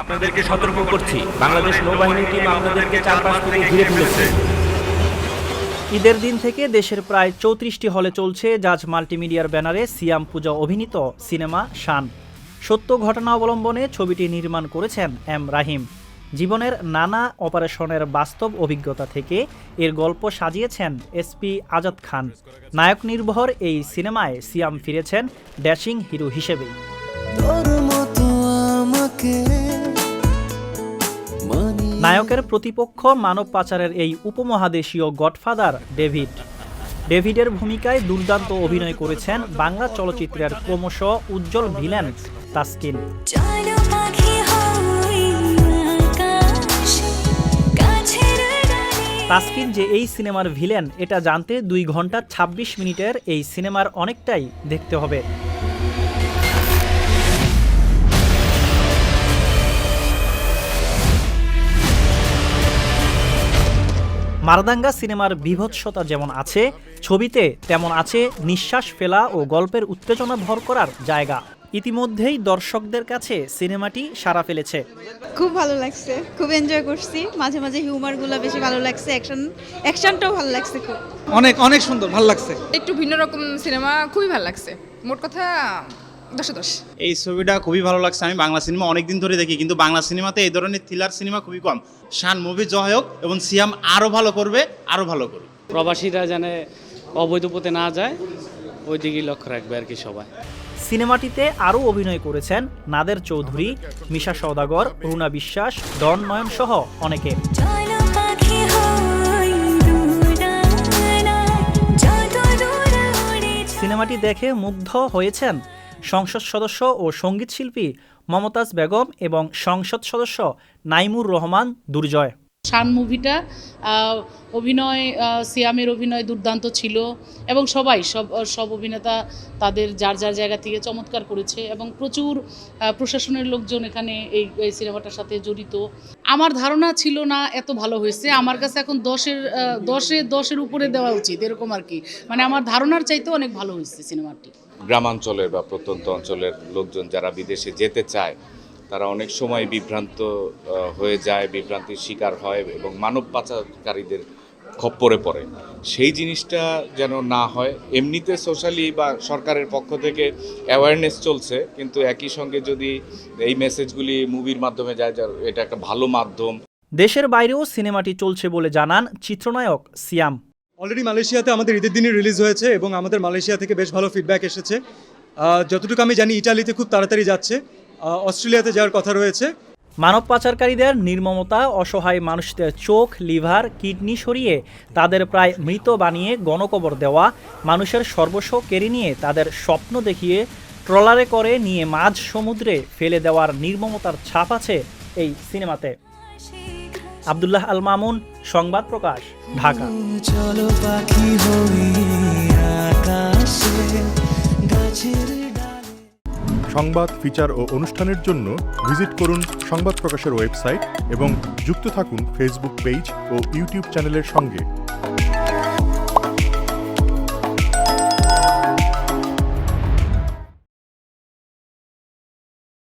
আপনাদেরকে সতর্ক করছি। বাংলাদেশ নৌবাহিনী টিম আপনাদেরকে চারপাশ থেকে ঘিরে ফেলেছে। ঈদের দিন থেকে দেশের প্রায় চৌত্রিশটি হলে চলছে জাজ মাল্টিমিডিয়ার ব্যানারে সিয়াম পূজা অভিনীত সিনেমা শান। সত্য ঘটনা অবলম্বনে ছবিটি নির্মাণ করেছেন এম রাহিম। জীবনের নানা অপারেশনের বাস্তব অভিজ্ঞতা থেকে এর গল্প সাজিয়েছেন এসপি আজাদ খান। নায়ক নির্ভর এই সিনেমায় সিয়াম ফিরেছেন ড্যাশিং হিরো হিসেবেই। নায়কের প্রতিপক্ষ মানব পাচারের এই উপমহাদেশীয় গডফাদার ডেভিড। ডেভিডের ভূমিকায় দুর্দান্ত অভিনয় করেছেন বাংলা চলচ্চিত্রের ক্রমশ উজ্জ্বল ভিলেন তাসকিন। তাসকিন যে এই সিনেমার ভিলেন, এটা জানতে দুই ঘণ্টা ২৬ মিনিটের এই সিনেমার অনেকটাই দেখতে হবে। মারদাঙ্গা সিনেমার বিভৎসতা যেমন আছে ছবিতে তেমন আছে নিঃশ্বাস ফেলা ও গল্পের উত্তেজনা ভর করার জায়গা। ইতিমধ্যেই দর্শকদের কাছে সিনেমাটি সাড়া ফেলেছে। খুব ভালো লাগছে খুব এনজয় করছি। মাঝে মাঝে হিউমারগুলো বেশি ভালো লাগছে অ্যাকশন অ্যাকশনটাও ভালো লাগছে খুব। অনেক অনেক সুন্দর ভালো লাগছে। একটু ভিন্ন রকম সিনেমা খুবই ভালো লাগছে। মোট কথা দশে দশ। এই ছবিটা খুবই ভালো লাগছে আমি বাংলা সিনেমা অনেকদিন ধরে দেখি কিন্তু বাংলা সিনেমাতে এই ধরনের থ্রিলার সিনেমা খুবই কম। শান মুভি জয় হোক এবং সিয়াম আরও ভালো করবে আরও ভালো করবে প্রবাসীরা যেন অবৈধ পথে না যায় ওই দিকেই লক্ষ্য রাখবে আর কি সবাই। সিনেমাটিতে আরও অভিনয় করেছেন নাদের চৌধুরী মিশা সওদাগর রুনা বিশ্বাস ডন নয়ন সহ অনেকে। সিনেমাটি দেখে মুগ্ধ হয়েছেন সংসদ সদস্য ও সংগীত শিল্পী মমতাজ বেগম এবং সংসদ সদস্য নাইমুর রহমান দুর্জয়। শান মুভিটা অভিনয় সিয়ামের অভিনয় দুর্দান্ত ছিল এবং সবাই, সব সব অভিনেতা তাদের যার যার জায়গা থেকে চমৎকার করেছে এবং প্রচুর প্রশাসনের লোকজন এখানে এই সিনেমাটার সাথে জড়িত। আমার ধারণা ছিল না এত ভালো হয়েছে, আমার কাছে এখন দশের দশে, দশের উপরে দেওয়া উচিত, এরকম আর কি। মানে আমার ধারণার চাইতেও অনেক ভালো হয়েছে সিনেমাটি। গ্রামাঞ্চলের বা প্রত্যন্ত অঞ্চলের লোকজন যারা বিদেশে যেতে চায়, তারা অনেক সময় বিভ্রান্ত হয়ে যায়, বিভ্রান্তির শিকার হয় এবং মানব পাচারকারীদের খপ্পরে পড়ে। সেই জিনিসটা যেন না হয়, এমনিতে সোশ্যালি বা সরকারের পক্ষ থেকে অ্যাওয়ারনেস চলছে, কিন্তু একই সঙ্গে যদি এই মেসেজগুলি মুভির মাধ্যমে যায় এটা একটা ভালো মাধ্যম। দেশের বাইরেও সিনেমাটি চলছে বলে জানান চিত্রনায়ক সিয়াম। অলরেডি মালয়েশিয়াতে আমাদের ঈদের দিনে রিলিজ হয়েছে এবং আমাদের মালয়েশিয়া থেকে বেশ ভালো ফিডব্যাক এসেছে। যতটুকু আমি জানি ইটালিতে খুব তাড়াতাড়ি যাচ্ছে। অস্ট্রেলিয়াতে যাওয়ার কথা রয়েছে। মানব পাচারকারীদের নির্মমতা, অসহায় মানুষদের চোখ, লিভার, কিডনি সরিয়ে তাদের প্রায় মৃত বানিয়ে গণকবর দেওয়া, মানুষের সর্বস্ব কেড়ে নিয়ে তাদের স্বপ্ন দেখিয়ে ট্রলারে করে নিয়ে মাঝ সমুদ্রে ফেলে দেওয়ার নির্মমতার ছাপ আছে এই সিনেমাতে। আবদুল্লাহ আল মামুন সংবাদ প্রকাশ ঢাকা। চলো পাখি হই আকাশে গাছের সংবাদ ফিচার ও অনুষ্ঠানের জন্য ভিজিট করুন সংবাদ প্রকাশের ওয়েবসাইট এবং যুক্ত থাকুন ফেসবুক পেজ ও ইউটিউব চ্যানেলের সঙ্গে।